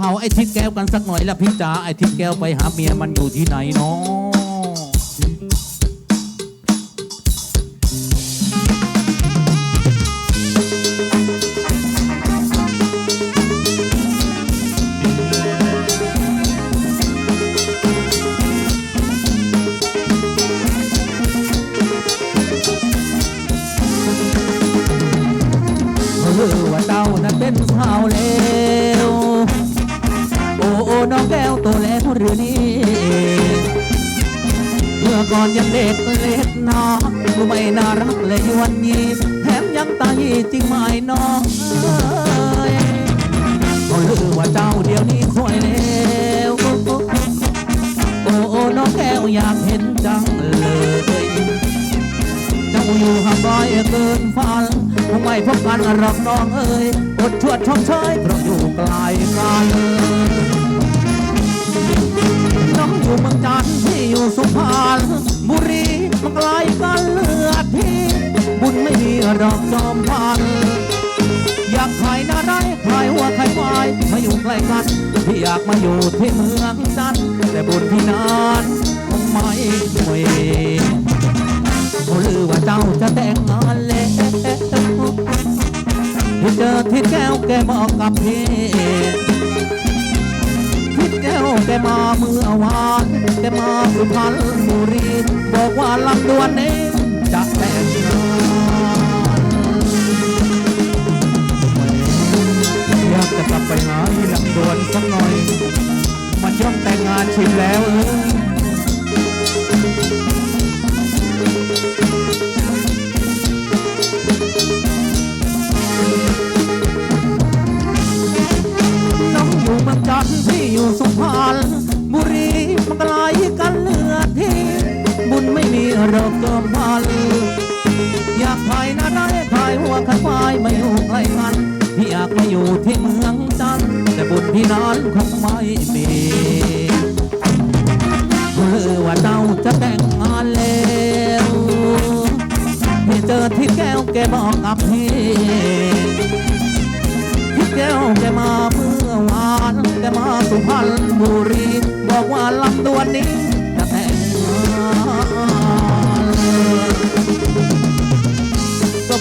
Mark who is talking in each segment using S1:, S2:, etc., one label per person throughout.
S1: ข่าไอ้ทิศแก้วกันสักหน่อยละพี่จ๋าไอ้ทิศแก้วไปหาเมียมันอยู่ที่ไหนเนาะ มื่อก่อนยังเด็กเล็กน้องดูไม่น่ารักเลยวันนี้แถมยังตายจริงไหมน้องก็ลือว่าเจ้าเดี๋ยวนี้สวยแล้วโอ้โอ้โอ้โอ้น้องแก้วอยากเห็นจังเลยเจ้าอยู่ห่างไกลเกินฝันทำไมพบกันหรอกน้องเอ้ยอดชวดชมเชยเพราะอยู่ไกลกันน้องอยู่เมืองจันทร์ที่อยู่สุพรรณ บุรีมันไกลกันเลือดที่ บุญไม่มีรอกจอมพัน อยากขายหน้าได้ขายหัวขายควายมาอยู่ใกล้กันพี่อยากมาอยู่ที่เมืองจันทร์แต่บุญพี่นานคงไม่ช่วยเขาลือว่าเจ้าจะแต่งงานแล้วที่เจอทิดแก้วแกบอกกับพี่ แต่มาเมื่อวานแต่มาสุพรรณบุรี บอกว่าลำดวนนี้จะแต่งงานอยากจะกลับไปหาอีลำดวนสักหน่อย มันย่อมแต่งงานชินแล้วเออ ริ่มเติมพัน อยากขายหน้าได้ขายหัวขายควายมาอยู่ใกล้กันพี่อยากมาอยู่ที่เมืองจันแต่บุญพี่นั้นคงไม่มีเมื่อว่าเจ้าจะแต่งงานแล้วพี่เจอที่แก้วแกบอกกับพี่พี่แก้วแกมาเมื่อวานแกมาสุพรรณบุรี บอกว่าลำดวนนี้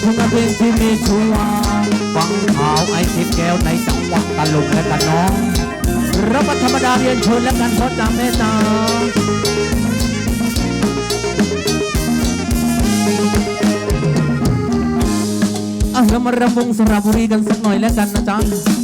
S1: คงเป็นเพลงที่มีชัวฟังข่าวไอ้ทิพย์แก้วในจังหวัดตะลุงและกันน้องรับธรรมดาเรียนเชิญและกันพราะจำเมตตาอะเรามารำวงสระบุรีกันสักหน่อยแล้วกันนะจ๊ะ